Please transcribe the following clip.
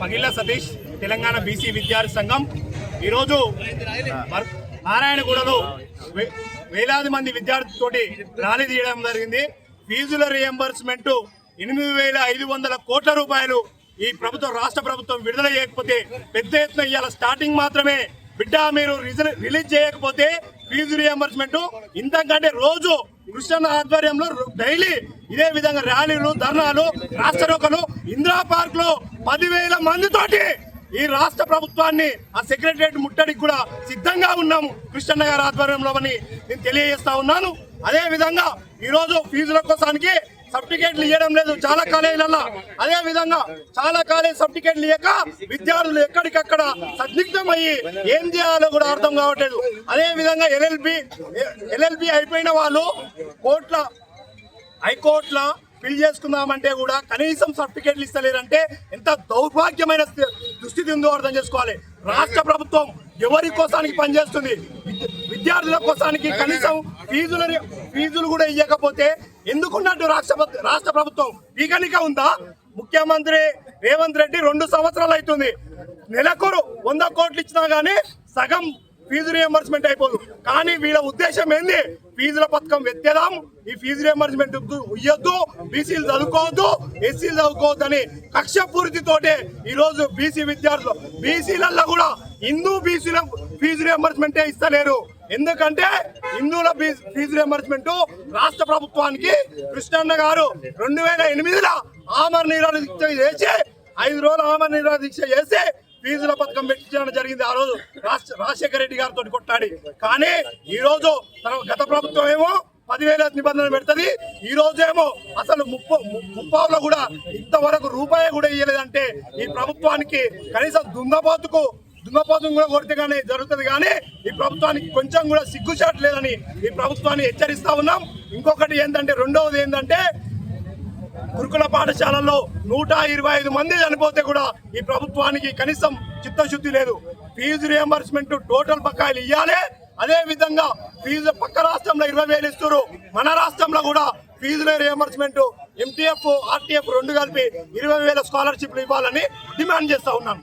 పగిళ్ళ Satish Telangana BC విద్యార్థి సంఘం. ఈరోజు నారాయణగూడలో వే- వేలాది మంది విద్యార్థులతోటి ర్యాలీ తీయడం జరిగింది. ఫీజుల రియంబర్స్మెంట్ ఎనిమిది వేల ఐదు వందల కోట్ల రూపాయలు ఈ ప్రభుత్వం రాష్ట్ర ప్రభుత్వం విడుదల చేయకపోతే పెద్ద ఎత్తున ఇవాళ స్టార్టింగ్ మాత్రమే. బిడ్డ మీరు రిలీజ్ చేయకపోతే ఫీజు రియంబర్స్మెంట్ ఇంతకంటే రోజు కృష్ణ ఆధ్వర్యంలో డైలీ ఇదే విధంగా ర్యాలీలు ధర్నాలు రాష్ట్రోకలు ఇందిరా పార్క్లో పదివేల మందితోటి ఈ రాష్ట్ర ప్రభుత్వాన్ని ఆ సెక్రటరియట్ ముట్టడికి కూడా సిద్ధంగా ఉన్నాము కృష్ణన్న గారి ఆధ్వర్యంలో అని నేను తెలియజేస్తా ఉన్నాను. అదే విధంగా ఈరోజు ఫీజుల కోసానికి సర్టిఫికేట్లు ఇవ్వడం లేదు. చాలా కాలేజీలలో అదే విధంగా చాలా కాలేజ్ సర్టిఫికేట్లు ఇవ్వక విద్యార్థులు ఎక్కడికక్కడ సందిగ్ధమయ్యి ఏం చేయాలో కూడా అర్థం కావట్లేదు. అదే విధంగా ఎల్ఎల్బి ఎల్ఎల్బి అయిపోయిన వాళ్ళు కోట్ల హైకోర్టుల ఫిల్ చేసుకుందామంటే కూడా కనీసం సర్టిఫికేట్లు ఇస్తలేరంటే ఎంత దౌర్భాగ్యమైన దుస్థితి ఉందో అర్థం చేసుకోవాలి. రాష్ట్ర ప్రభుత్వం ఎవరి కోసానికి పనిచేస్తుంది? విద్యార్థుల కోసానికి కనీసం ఫీజులు ఫీజులు కూడా ఇవ్వకపోతే ఎందుకున్నట్టు రాష్ట్ర రాష్ట్ర ప్రభుత్వం? పీకనిక ఉందా? ముఖ్యమంత్రి రేవంత్ రెడ్డి రెండు సంవత్సరాలు అవుతుంది. నెలకు వంద కోట్లు ఇచ్చినా గానీ సగం ఫీజు రియంబర్స్మెంట్ అయిపోదు. కానీ వీళ్ళ ఉద్దేశం ఏంది? ఫీజుల పథకం ఎత్తేదాం ఈ ఫీజు రియంబర్స్మెంట్ ఇయ్యొద్దు. బీసీలు చదువుకోవద్దు. ఎస్సీలు చదువుకోవద్దు అని కక్షపూరితితోటే ఈరోజు బీసీ విద్యార్థులు బీసీలలో కూడా హిందూ బీసీల ఫీజు రియంబర్స్మెంటే ఇస్తలేరు. ఎందుకంటే హిందువుల ఫీజు రియంబర్స్మెంట్ రాష్ట్ర ప్రభుత్వానికి కృష్ణన్న గారు రెండు వేల ఎనిమిదిలో ఆమర నిరాహార దీక్ష చేసి ఐదు రోజులు ఆమర నిరాహార దీక్ష చేసి ఫీజుల పథకం పెట్టించడం జరిగింది ఆ రోజు. రాజశేఖర రెడ్డి గారితో కొట్టాడి కానీ ఈ రోజు తన గత ప్రభుత్వం ఏమో పదివేల నిబంధన పెడుతుంది. ఈ రోజేమో అసలు ముప్పు ముప్పావులో కూడా ఇంతవరకు రూపాయి కూడా ఇవ్వలేదంటే ఈ ప్రభుత్వానికి కనీసం దుంగపోతుకు దుంగపోతం కూడా కొడితే కానీ జరుగుతుంది. కానీ ఈ ప్రభుత్వానికి కొంచెం కూడా సిగ్గుచాటు లేదని ఈ ప్రభుత్వాన్ని హెచ్చరిస్తా ఉన్నాం. ఇంకొకటి ఏంటంటే రెండవది ఏంటంటే గురుకుల పాఠశాలల్లో నూట ఇరవై ఐదు మంది చనిపోతే కూడా ఈ ప్రభుత్వానికి కనీసం చిత్తశుద్ధి లేదు. ఫీజు రియంబర్స్మెంట్ టోటల్ బకాయిలు ఇవ్వాలి అదే విధంగా ఫీజు పక్క రాష్ట్రంలో ఇరవై వేలు ఇస్తారు మన రాష్ట్రంలో కూడా ఫీజుల రియంబర్స్మెంట్ ఎంటీఎఫ్ ఆర్టీఎఫ్ రెండు కలిపి ఇరవై వేల స్కాలర్షిప్లు ఇవ్వాలని డిమాండ్ చేస్తా ఉన్నాను.